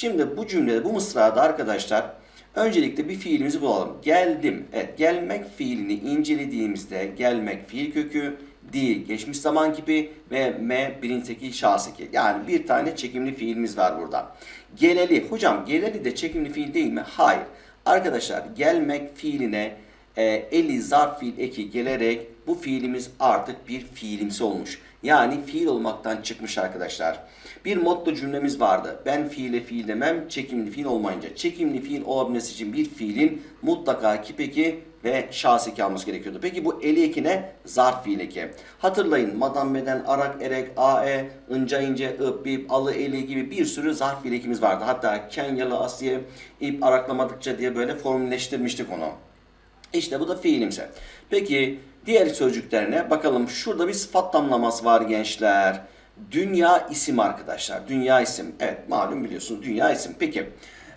Şimdi bu cümlede, bu mısrada arkadaşlar öncelikle bir fiilimizi bulalım. Geldim. Evet, gelmek fiilini incelediğimizde gelmek fiil kökü, değil geçmiş zaman kipi ve m birinci eki. Yani bir tane çekimli fiilimiz var burada. Geleli. Hocam geleli de çekimli fiil değil mi? Hayır. Arkadaşlar gelmek fiiline e, eli zarf fiil eki gelerek bu fiilimiz artık bir fiilimsi olmuş. Yani fiil olmaktan çıkmış arkadaşlar. Bir motto cümlemiz vardı. Ben fiile fiil demem çekimli fiil olmayınca. Çekimli fiil olabilmesi için bir fiilin mutlaka kipeki ve şahs eki alması gerekiyordu. Peki bu eli eki ne? Zarf fiil eki. Hatırlayın madam beden, arak, erek, ae, ince ince, ıp, bip, alı, eli gibi bir sürü zarf fiil ekimiz vardı. Hatta Kenyalı, Asiye, ip araklamadıkça diye böyle formülleştirmiştik onu. İşte bu da fiilimse. Peki diğer sözcüklerine bakalım. Şurada bir sıfat tamlaması var gençler. Dünya isim arkadaşlar. Dünya isim. Evet malum biliyorsunuz dünya isim. Peki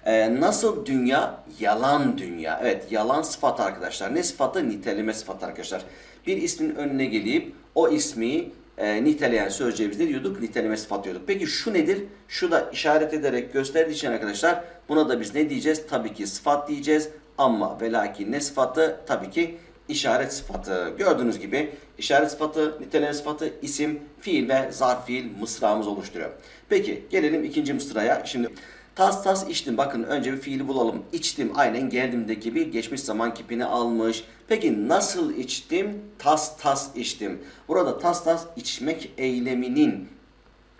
e, nasıl dünya? Yalan dünya. Evet yalan sıfat arkadaşlar. Ne sıfatı? Niteleme sıfatı arkadaşlar. Bir ismin önüne gelip o ismi e, niteleyen sözcüğe biz ne diyorduk? Niteleme sıfat diyorduk. Peki şu nedir? Şu da işaret ederek gösterdiği için arkadaşlar buna da biz ne diyeceğiz? Tabii ki sıfat diyeceğiz. Ama ve lakin ne sıfatı? Tabii ki işaret sıfatı. Gördüğünüz gibi işaret sıfatı, niteleme sıfatı, isim, fiil ve zarf fiil mısramız oluşturuyor. Peki gelelim ikinci mısraya. Şimdi tas tas içtim. Bakın önce bir fiili bulalım. İçtim aynen geldiğimde gibi geçmiş zaman kipini almış. Peki nasıl içtim? Tas tas içtim. Burada tas tas içmek eyleminin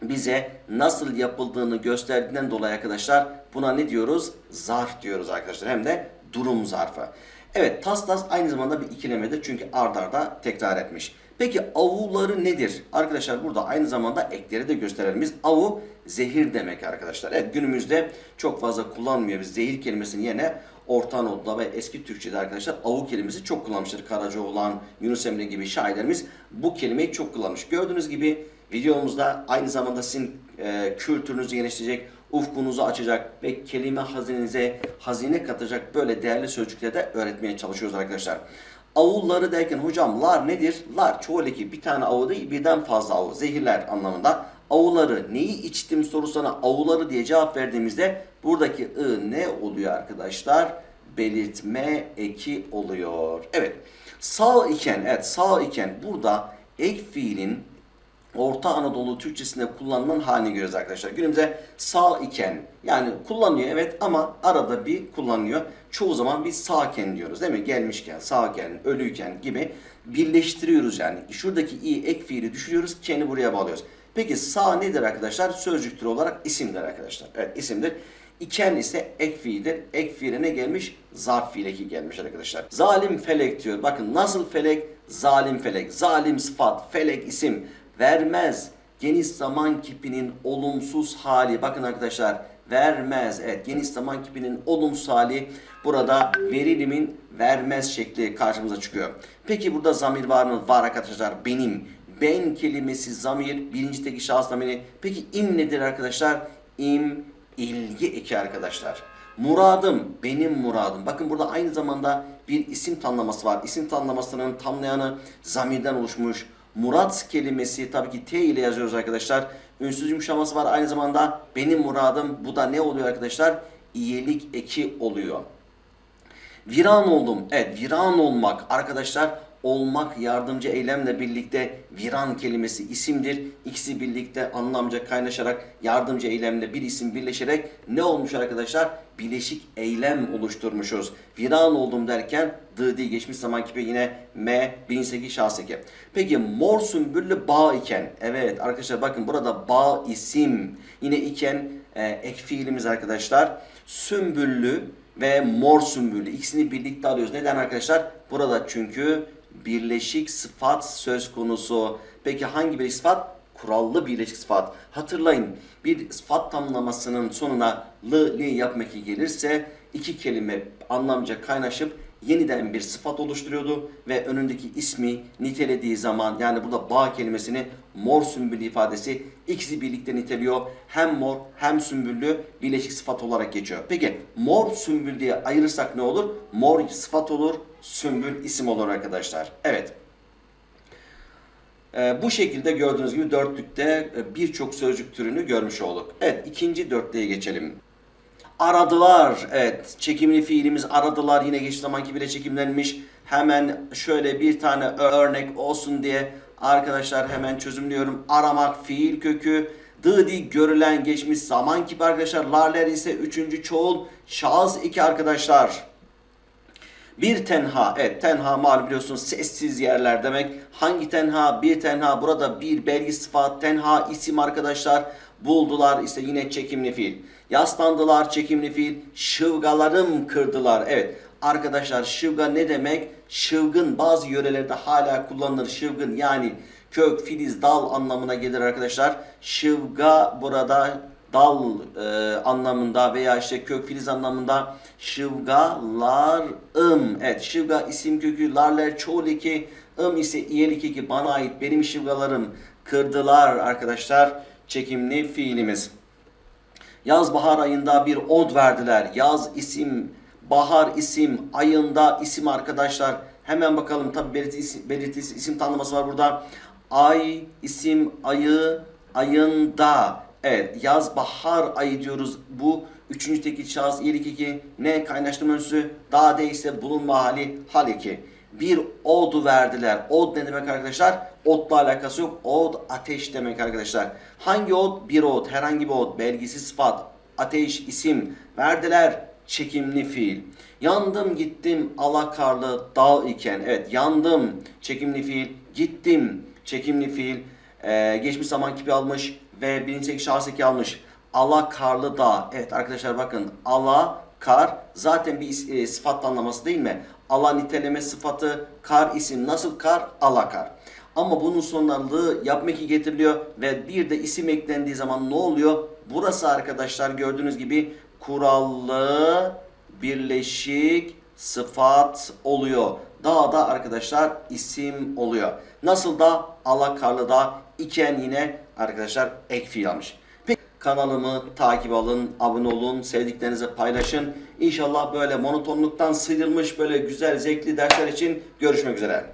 bize nasıl yapıldığını gösterdiğinden dolayı arkadaşlar buna ne diyoruz? Zarf diyoruz arkadaşlar. Hem de durum zarfı. Evet tas tas aynı zamanda bir ikilemedir çünkü ard arda tekrar etmiş. Peki avuları nedir? Arkadaşlar burada aynı zamanda ekleri de gösterelim. Biz avu zehir demek arkadaşlar. Evet günümüzde çok fazla kullanmıyor. Biz zehir kelimesinin yerine Orta Anadolu'da ve eski Türkçe'de arkadaşlar avu kelimesi çok kullanmıştır. Karacaoğlan, Yunus Emre gibi şairlerimiz bu kelimeyi çok kullanmış. Gördüğünüz gibi videomuzda aynı zamanda sizin e, kültürünüzü geliştirecek, ufkunuzu açacak ve kelime hazinenize hazine katacak böyle değerli sözcükleri de öğretmeye çalışıyoruz arkadaşlar. Avulları derken hocam lar nedir? Lar çoğul eki bir tane avu değil birden fazla avu zehirler anlamında. Avuları neyi içtim sorusuna avuları diye cevap verdiğimizde buradaki ı ne oluyor arkadaşlar? Belirtme eki oluyor. Evet sağ iken evet sağ iken burada ek fiilin Orta Anadolu Türkçesinde kullanılan halini görüyoruz arkadaşlar. Günümüzde sağ iken yani kullanıyor evet ama arada bir kullanıyor. Çoğu zaman biz sağken diyoruz değil mi? Gelmişken, sağken, ölüyken gibi birleştiriyoruz yani. Şuradaki i ek fiili düşürüyoruz, keni buraya bağlıyoruz. Peki sağ nedir arkadaşlar? Sözcük türü olarak isimdir arkadaşlar. Evet isimdir. İken ise ek fiildir. Ek fiile ne gelmiş? Zarf fiil eki gelmiş arkadaşlar. Zalim felek diyor. Bakın nasıl felek? Zalim felek. Zalim sıfat, felek isim vermez. Geniş zaman kipinin olumsuz hali. Bakın arkadaşlar vermez. Evet geniş zaman kipinin olumsuz hali burada verilimin vermez şekli karşımıza çıkıyor. Peki burada zamir var mı? Var arkadaşlar. Benim. Ben kelimesi zamir birinci teki şahıs zamiri. Peki im nedir arkadaşlar? İm ilgi eki arkadaşlar. Muradım, benim muradım. Bakın burada aynı zamanda bir isim tanımlaması var. İsim tanımlamasının tamlayanı zamirden oluşmuş. Murat kelimesi tabii ki T ile yazıyoruz arkadaşlar. Ünsüz yumuşaması var aynı zamanda benim muradım. Bu da ne oluyor arkadaşlar? İyilik eki oluyor. Viran oldum. Evet viran olmak arkadaşlar olmak yardımcı eylemle birlikte viran kelimesi isimdir. İkisi birlikte anlamca kaynaşarak yardımcı eylemle bir isim birleşerek ne olmuş arkadaşlar? Bileşik eylem oluşturmuşuz. Viran oldum derken dı geçmiş zaman kipi yine m bilinçseki şahs eki. Peki mor sümbüllü bağ iken. Evet arkadaşlar bakın burada bağ isim. Yine iken e, ek fiilimiz arkadaşlar. Sümbüllü ve mor sümbüllü ikisini birlikte alıyoruz. Neden arkadaşlar? Burada çünkü birleşik sıfat söz konusu. Peki hangi birleşik sıfat? Kurallı birleşik sıfat. Hatırlayın bir sıfat tamlamasının sonuna lı, li yapmak gelirse iki kelime anlamca kaynaşıp yeniden bir sıfat oluşturuyordu ve önündeki ismi nitelediği zaman yani burada bağ kelimesini mor sümbüllü ifadesi ikisi birlikte niteliyor. Hem mor hem sümbüllü birleşik sıfat olarak geçiyor. Peki mor sümbül diye ayırırsak ne olur? Mor sıfat olur, sümbül isim olur arkadaşlar. Evet. Ee, bu şekilde gördüğünüz gibi dörtlükte e, birçok sözcük türünü görmüş olduk. Evet ikinci dörtlüğe geçelim. Aradılar. Evet. Çekimli fiilimiz aradılar. Yine geç zamanki bile çekimlenmiş. Hemen şöyle bir tane örnek olsun diye arkadaşlar hemen çözümlüyorum. Aramak fiil kökü. Dıdi görülen geçmiş zaman kipi arkadaşlar. Larler ise üçüncü çoğul. Şahıs iki arkadaşlar. Bir tenha, evet tenha malum biliyorsunuz sessiz yerler demek. Hangi tenha? Bir tenha. Burada bir belgi sıfat, tenha isim arkadaşlar. Buldular işte yine çekimli fiil. Yaslandılar çekimli fiil. Şıvgalarım kırdılar. Evet arkadaşlar şıvga ne demek? Şıvgın bazı yörelerde hala kullanılır. Şıvgın yani kök, filiz, dal anlamına gelir arkadaşlar. Şıvga burada dal e, anlamında veya işte kök filiz anlamında şıvgalarım. Evet şıvga isim kökü larler çoğul eki ım ise iyelik eki bana ait benim şıvgalarım kırdılar arkadaşlar çekimli fiilimiz. Yaz bahar ayında bir od verdiler. Yaz isim, bahar isim, ayında isim arkadaşlar. Hemen bakalım tabi belirtisi, belirtisi isim tanımlaması var burada. Ay, isim, ayı, ayında. Evet yaz bahar ayı diyoruz. Bu üçüncü tekil şahıs iyilik iki. Ne kaynaştırma öncüsü. Daha değilse bulunma hali hal iki. Bir odu verdiler. Od ne demek arkadaşlar? Otla alakası yok. Od ateş demek arkadaşlar. Hangi od? Bir od. Herhangi bir od. Belgisi sıfat. Ateş isim. Verdiler. Çekimli fiil. Yandım gittim alakarlı dağ iken. Evet yandım. Çekimli fiil. Gittim. Çekimli fiil. Ee, geçmiş zaman kipi almış ve birinci tek şahıs eki almış. Ala karlı dağ. Evet arkadaşlar bakın. Ala zaten bir e, sıfat anlaması değil mi? Ala niteleme sıfatı, kar isim. Nasıl kar? Ala kar. Ama bunun sonralığı yapmak ki getiriliyor ve bir de isim eklendiği zaman ne oluyor? Burası arkadaşlar gördüğünüz gibi kurallı birleşik sıfat oluyor. Daha da arkadaşlar isim oluyor. Nasıl da alakarlı da iken yine arkadaşlar ek fiil almış. Kanalımı takip alın, abone olun, sevdiklerinize paylaşın. İnşallah böyle monotonluktan sıyrılmış böyle güzel zevkli dersler için görüşmek üzere.